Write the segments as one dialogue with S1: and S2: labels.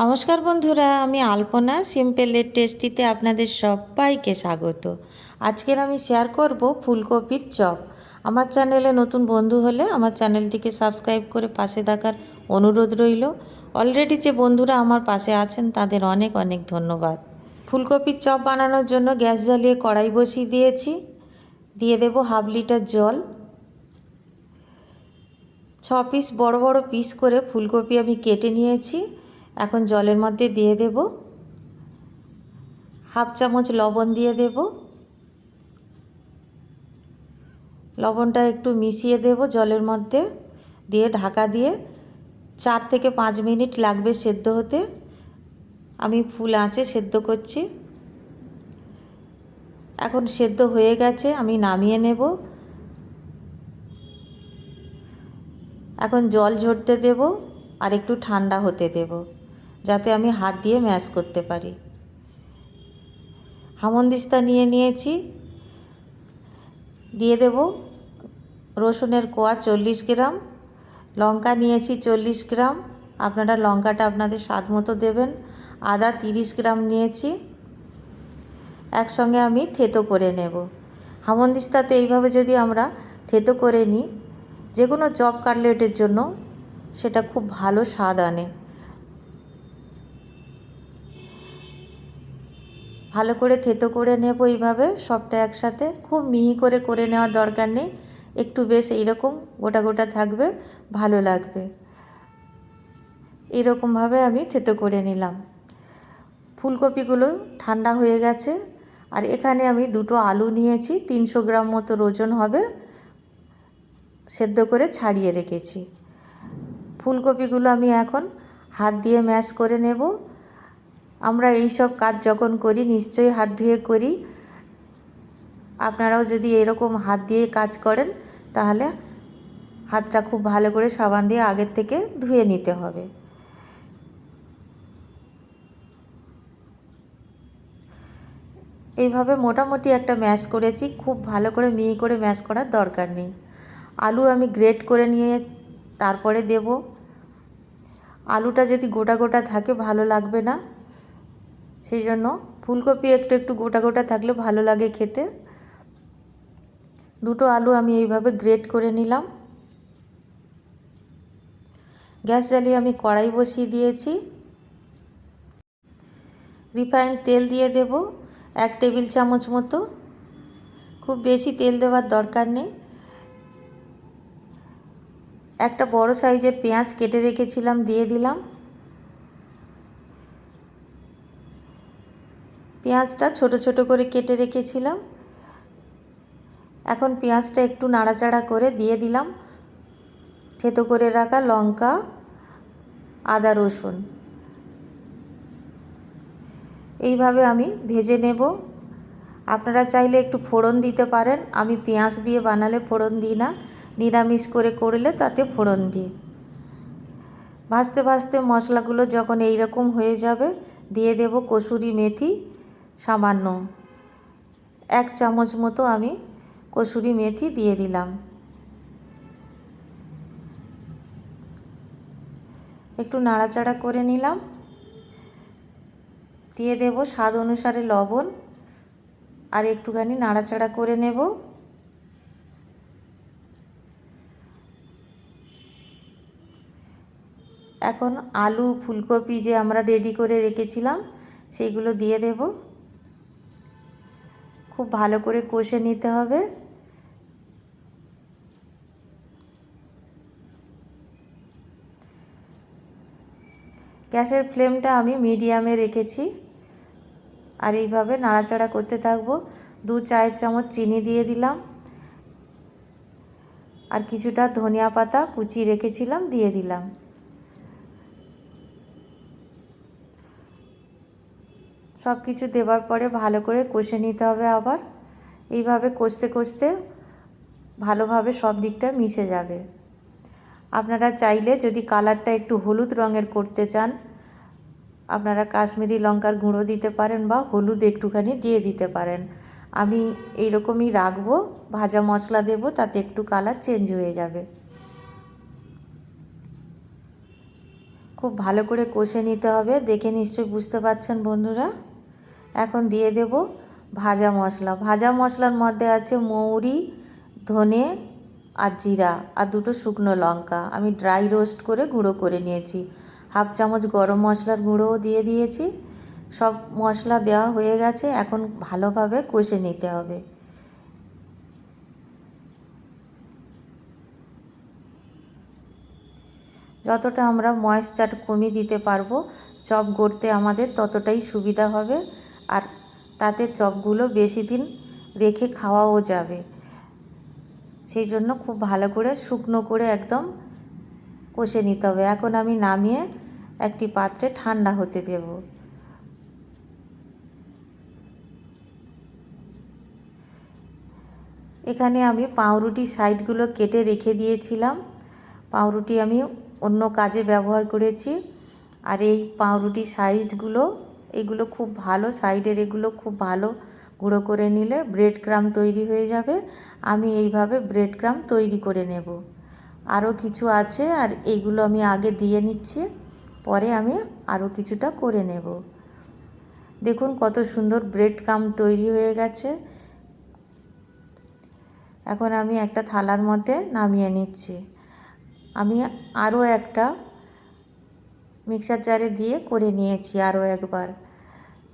S1: নমস্কার বন্ধুরা, আমি আলপনা সিম্পলের টেস্টিতে আপনাদের সবাইকে স্বাগত। আজকের আমি শেয়ার করব ফুলকপির চপ। আমার চ্যানেলে নতুন বন্ধু হলে আমার চ্যানেলটিকে সাবস্ক্রাইব করে পাশে থাকার অনুরোধ রইল। অলরেডি যে বন্ধুরা আমার পাশে আছেন, তাদের অনেক অনেক ধন্যবাদ। ফুলকপির চপ বানানোর জন্য গ্যাস জ্বালিয়ে কড়াই বসিয়ে দিয়েছি। দিয়ে দেব হাফ লিটার জল। ছ পিস বড় বড় পিস করে ফুলকপি আমি কেটে নিয়েছি। এখন জলের মধ্যে দিয়ে দেব। হাফ চামচ লবণ দিয়ে দেব। লবণটা একটু মিশিয়ে দেব জলের মধ্যে। দিয়ে ঢাকা দিয়ে চার থেকে পাঁচ মিনিট লাগবে সেদ্ধ হতে। আমি ফুল আঁচে সেদ্ধ করছি। এখন সেদ্ধ হয়ে গেছে, আমি নামিয়ে নেব। এখন জল ঝরতে দেব আর একটু ঠান্ডা হতে দেব। যাতে আমি হাত দিয়ে ম্যাশ করতে পারি। হামনদিস্তা নিয়ে নিয়েছি। দিয়ে দেব রসুনের কোয়া চল্লিশ গ্রাম, লঙ্কা নিয়েছি চল্লিশ গ্রাম। আপনারা লঙ্কাটা আপনাদের স্বাদ মতো দেবেন। আদা তিরিশ গ্রাম নিয়েছি। একসঙ্গে আমি থেতো করে নেব। হামন্দিস্তাতে এইভাবে যদি আমরা থেতো করে নিই, যে কোনো চপ কাটলেটের জন্য সেটা খুব ভালো স্বাদ আনে। ভালো করে থেতো করে নেব এইভাবে, সবটা একসাথে। খুব মিহি করে করে নেওয়ার দরকার নেই। একটু বেশ এইরকম গোটা গোটা থাকবে, ভালো লাগবে। এরকমভাবে আমি থেতো করে নিলাম। ফুলকপিগুলো ঠান্ডা হয়ে গেছে। আর এখানে আমি দুটো আলু নিয়েছি, তিনশো গ্রাম মতো ওজন হবে, সেদ্ধ করে ছাড়িয়ে রেখেছি। ফুলকপিগুলো আমি এখন হাত দিয়ে ম্যাশ করে নেব। আমরা এই সব কাজ যখন করি, নিশ্চয়ই হাত ধুয়ে করি। আপনারাও যদি এরকম হাত দিয়ে কাজ করেন, তাহলে হাতটা খুব ভালো করে সাবান দিয়ে আগের থেকে ধুয়ে নিতে হবে। এইভাবে মোটামুটি একটা ম্যাশ করেছি, খুব ভালো করে মিহি করে ম্যাশ করার দরকার নেই। আলু আমি গ্রেট করে নিয়ে তারপরে দেব। আলুটা যদি গোটা গোটা থাকে, ভালো লাগবে না। সেই জন্য ফুলকপি একটু একটু গোটা গোটা থাকলে ভালো লাগে খেতে। দুটো আলু আমি এইভাবে গ্রেট করে নিলাম। গ্যাস জ্বালিয়ে আমি কড়াই বসিয়ে দিয়েছি। রিফাইন্ড তেল দিয়ে দেব, এক টেবিল চামচ মতো। খুব বেশি তেল দেওয়ার দরকার নেই। একটা বড় সাইজের পেঁয়াজ কেটে রেখেছিলাম, দিয়ে দিলাম। পেঁয়াজটা ছোট ছোট করে কেটে রেখেছিলাম। এখন পেঁয়াজটা একটু নাড়াচাড়া করে দিয়ে দিলাম। থেতো করে রাখা লঙ্কা, আদা, রসুন। এইভাবে আমি ভেজে নেব। আপনারা চাইলে একটু ফোড়ন দিতে পারেন। আমি পেঁয়াজ দিয়ে বানালে ফোড়ন দিই না। নিরামিষ করে করলে তাতে ফোড়ন দিই। ভাজতে ভাজতে মশলাগুলো যখন এই রকম হয়ে যাবে, দিয়ে দেব কসুরি মেথি। সামান্য। এক চামচ মতো আমি কসুরি মেথি দিয়ে দিলাম। একটু নাড়াচাড়া করে নিলাম। দিয়ে দেব স্বাদ অনুসারে লবণ। আর একটুখানি নাড়াচাড়া করে নেব। এখন আলু, ফুলকপি যে আমরা রেডি করে রেখেছিলাম সেইগুলো দিয়ে দেব। খুব ভালো করে কষে নিতে হবে। গ্যাসের ফ্লেমটা আমি মিডিয়ামে রেখেছি। আর এইভাবে নাড়াচাড়া করতে থাকব। দু চায়ের চামচ চিনি দিয়ে দিলাম। আর কিছুটা ধনিয়া পাতা কুচি রেখেছিলাম, দিয়ে দিলাম। সব কিছু দেওয়ার পরে ভালো করে কষে নিতে হবে আবার। এইভাবে কষতে কষতে ভালোভাবে সব দিকটা মিশে যাবে। আপনারা চাইলে যদি কালারটা একটু হলুদ রঙের করতে চান, আপনারা কাশ্মীরি লঙ্কার গুঁড়ো দিতে পারেন বা হলুদ একটুখানি দিয়ে দিতে পারেন। আমি এইরকমই রাখব, ভাজা মশলা দেব, তাতে একটু কালার চেঞ্জ হয়ে যাবে। খুব ভালো করে কষে নিতে হবে, দেখে নিশ্চয়ই বুঝতে পারছেন বন্ধুরা। এখন দিয়ে দেব ভাজা মশলা। ভাজা মশলার মধ্যে আছে মৌরি, ধনে আর জিরা আর দুটো শুকনো লঙ্কা। আমি ড্রাই রোস্ট করে গুঁড়ো করে নিয়েছি। হাফ চামচ গরম মশলার গুঁড়োও দিয়ে দিয়েছি। সব মশলা দেওয়া হয়ে গেছে, এখন ভালোভাবে কষে নিতে হবে। যতটা আমরা ময়েশ্চার কমিয়ে দিতে পারব, চপ গড়তে আমাদের ততটাই সুবিধা হবে। আর তাতে চপগুলো বেশি দিন রেখে খাওয়াও যাবে। সেই জন্য খুব ভালো করে শুকনো করে একদম কষে নিতে হবে। এখন আমি নামিয়ে একটি পাত্রে ঠান্ডা হতে দেব। এখানে আমি পাউরুটি সাইডগুলো কেটে রেখে দিয়েছিলাম। পাউরুটি আমি অন্য কাজে ব্যবহার করেছি। আর এই পাউরুটি সাইজগুলো এগুলো খুব ভালো, সাইডের এগুলো খুব ভালো। গুঁড়ো করে নিলে ব্রেড ক্রাম তৈরি হয়ে যাবে। আমি এইভাবে ব্রেড ক্রাম তৈরি করে নেব। আরও কিছু আছে আর এইগুলো আমি আগে দিয়ে নিচ্ছি, পরে আমি আরও কিছুটা করে নেব। দেখুন কত সুন্দর ব্রেড ক্রাম তৈরি হয়ে গেছে। এখন আমি একটা থালার মধ্যে নামিয়ে নিচ্ছি। আমি আরও একটা মিক্সার জারে দিয়ে করে নিয়েছি আরও একবার।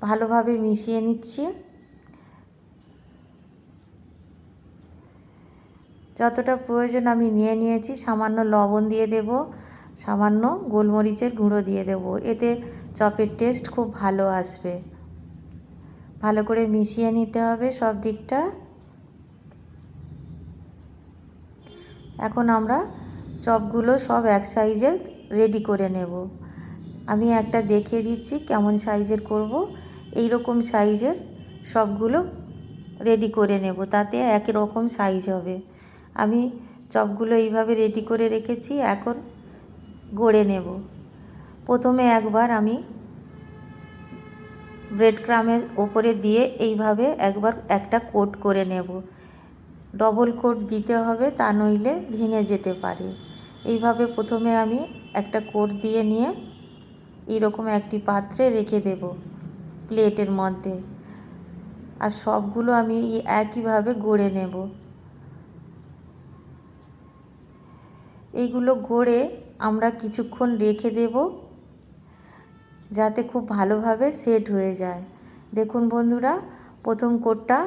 S1: ভালোভাবে মিশিয়ে নিচ্ছি। যতটা প্রয়োজন আমি নিয়ে নিয়েছি, সামান্য লবণ দিয়ে দেব, সামান্য গোলমরিচের গুঁড়ো দিয়ে দেব। এতে চপের টেস্ট খুব ভালো আসবে। ভালো করে মিশিয়ে নিতে হবে সব দিকটা। এখন আমরা চপগুলো সব এক সাইজের রেডি করে নেব। আমি একটা দেখিয়ে দিচ্ছি কেমন সাইজের করব। এই রকম সাইজের সবগুলো রেডি করে নেব, তাতে একই রকম সাইজ হবে। আমি চপগুলো এইভাবে রেডি করে রেখেছি, এখন গড়ে নেব। প্রথমে একবার আমি ব্রেড ক্রামের ওপরে দিয়ে এইভাবে একবার একটা কোট করে নেব। ডবল কোট দিতে হবে, তা নইলে ভেঙে যেতে পারে। এইভাবে প্রথমে আমি একটা কোট দিয়ে নিয়ে এইরকম একটি পাত্রে রেখে দেব প্লেটের মধ্যে। আর সবগুলো আমি একইভাবে গড়ে নেব। এইগুলো গড়ে আমরা কিছুক্ষণ রেখে দেব যাতে খুব ভালোভাবে সেট হয়ে যায়। দেখুন বন্ধুরা, প্রথম কোটটা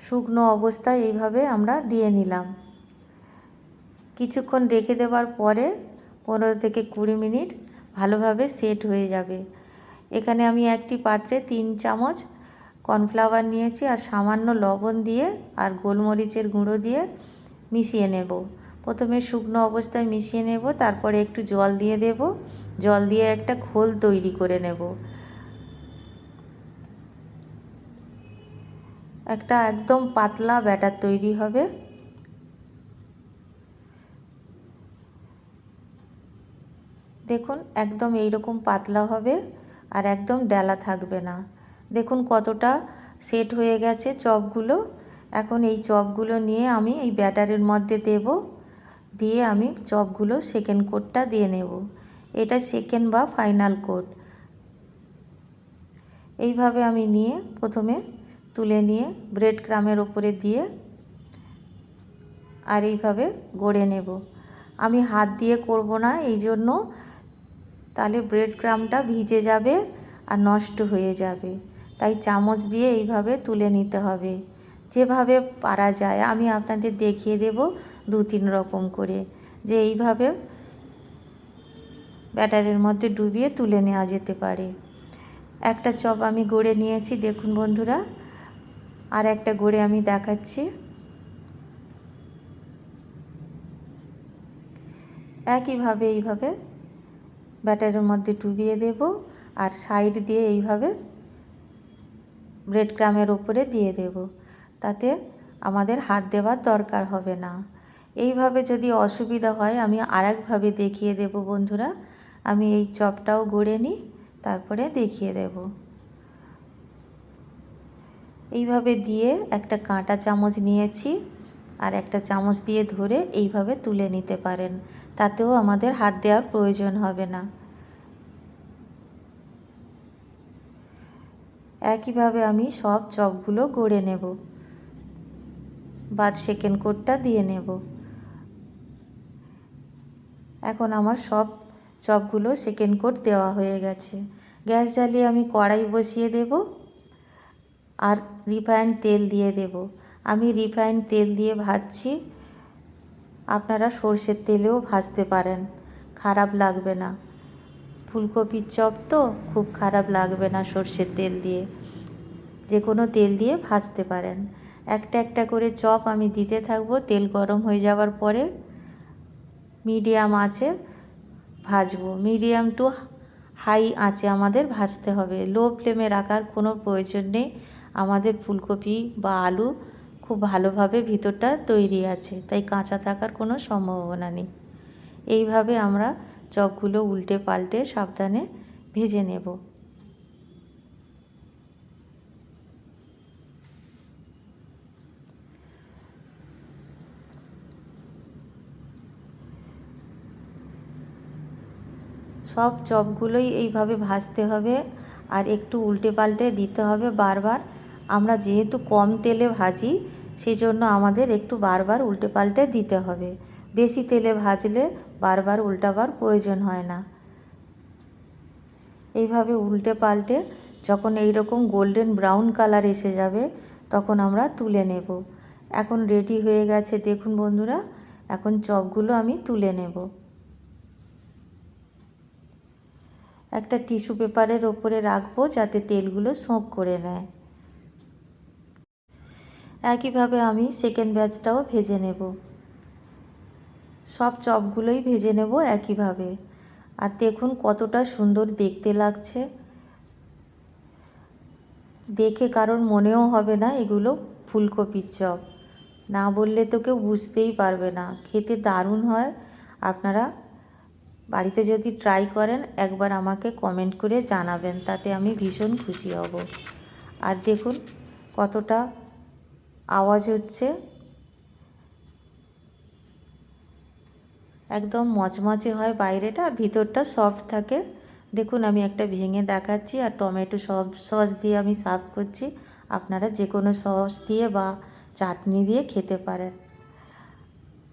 S1: শুকনো অবস্থায় এইভাবে আমরা দিয়ে নিলাম। কিছুক্ষণ রেখে দেওয়ার পরে পনেরো থেকে কুড়ি মিনিট ভালোভাবে সেট হয়ে যাবে। এখানে আমি একটি পাত্রে তিন চামচ কর্নফ্লাওয়ার নিয়েছি আর সামান্য লবণ দিয়ে আর গোলমরিচের গুঁড়ো দিয়ে মিশিয়ে নেব। প্রথমে শুকনো অবস্থায় মিশিয়ে নেব, তারপরে একটু জল দিয়ে দেব। জল দিয়ে একটা খোল তৈরি করে নেব। একটা একদম পাতলা ব্যাটার তৈরি হবে। দেখুন, একদম এইরকম পাতলা হবে আর একদম ডালা থাকবে না। দেখুন কতটা সেট হয়ে গেছে চপগুলো। এখন এই চপগুলো নিয়ে আমি এই ব্যাটারের মধ্যে দেব। দিয়ে আমি চপগুলো সেকেন্ড কোটটা দিয়ে নেব। এটা সেকেন্ড বা ফাইনাল কোট এইভাবে আমি নিয়ে প্রথমে তুলে নিয়ে ব্রেড ক্রামের ওপরে দিয়ে আর এইভাবে গড়ে নেব। আমি হাত দিয়ে করব না এই জন্য তাহলে ব্রেড ক্রামটা ভিজে যাবে আর নষ্ট হয়ে যাবে। তাই চামচ দিয়ে এইভাবে তুলে নিতে হবে। যেভাবে পারা যায়, আমি আপনাদের দেখিয়ে দেব দু তিন রকম করে। যে এইভাবে ব্যাটারের মধ্যে ডুবিয়ে তুলে নেওয়া যেতে পারে। একটা চপ আমি গড়ে নিয়েছি, দেখুন বন্ধুরা। আর একটা গড়ে আমি দেখাচ্ছি। একইভাবে, এইভাবে ব্যাটারের মধ্যে ডুবিয়ে দেব আর সাইড দিয়ে এইভাবে ব্রেড ক্রামের ওপরে দিয়ে দেব। তাতে আমাদের হাত দেওয়ার দরকার হবে না। এইভাবে যদি অসুবিধা হয়, আমি আরেকভাবে দেখিয়ে দেব বন্ধুরা। আমি এই চপটাও গড়ে নিই তারপরে দেখিয়ে দেব। এইভাবে দিয়ে একটা কাঁটা চামচ নিয়েছি। আর একটা চামচ দিয়ে ধরে এইভাবে তুলে নিতে পারেন। তাতেও আমাদের হাত দেওয়ার প্রয়োজন হবে না। একইভাবে আমি সব চপগুলো গড়ে নেব। বাদ সেকেন্ড কোটটা দিয়ে নেব। এখন আমার সব চপগুলো সেকেন্ড কোট দেওয়া হয়ে গেছে। গ্যাস জ্বালিয়ে আমি কড়াই বসিয়ে দেব আর রিফাইন্ড তেল দিয়ে দেব। আমি রিফাইন্ড তেল দিয়ে ভাজছি। আপনারা সর্ষের তেলেও ভাজতে পারেন। খারাপ লাগবে না। ফুলকপির চপ তো খুব খারাপ লাগবে না সর্ষের তেল দিয়ে। যে কোনো তেল দিয়ে ভাজতে পারেন। একটা একটা করে চপ আমি দিতে থাকব। তেল গরম হয়ে যাওয়ার পরে মিডিয়াম আঁচে ভাজবো। মিডিয়াম টু হাই আঁচে আমাদের ভাজতে হবে। লো ফ্লেমে রাখার কোনো প্রয়োজন নেই। আমাদের ফুলকপি বা আলু খুব ভালোভাবে ভিতরটা তৈরি আছে, তাই কাঁচা থাকার কোনো সম্ভাবনা নেই। এইভাবে আমরা চপগুলো উল্টে পাল্টে সাবধানে ভেজে নেব। সব চপগুলোই এইভাবে ভাজতে হবে আর একটু উল্টে পাল্টে দিতে হবে বারবার। আমরা যেহেতু কম তেলে ভাজি সেই জন্য আমাদের একটু বারবার উল্টে পাল্টে দিতে হবে। বেশি তেলে ভাজলে বারবার উল্টাবার প্রয়োজন হয় না। এইভাবে উল্টে পাল্টে যখন এই রকম গোল্ডেন ব্রাউন কালার এসে যাবে, তখন আমরা তুলে নেব। এখন রেডি হয়ে গেছে, দেখুন বন্ধুরা, এখন চপগুলো আমি তুলে নেব। একটা টিস্যু পেপারের ওপরে রাখব যাতে তেলগুলো সোঁক করে নেয়। একইভাবে আমি সেকেন্ড ব্যাচটাও ভেজে নেব। সব চপগুলোই ভেজে নেব একইভাবে। আর দেখুন কতটা সুন্দর দেখতে লাগছে। দেখে কারণ মনেও হবে না এগুলো ফুলকপির চপ। না বললে তো কেউ বুঝতেই পারবে না। খেতে দারুণ হয়। আপনারা বাড়িতে যদি ট্রাই করেন, একবার আমাকে কমেন্ট করে জানাবেন। তাতে আমি ভীষণ খুশি হব। আর দেখুন কতটা আওয়াজ হচ্ছে একদম মচমচে হয় বাইরেটা, আর ভিতরটা সফট থাকে। দেখুন, আমি একটা ভেঙে দেখাচ্ছি, আর টমেটো সব সস দিয়ে আমি সার্ভ করছি। আপনারা যে কোনো সস দিয়ে বা চাটনি দিয়ে খেতে পারেন।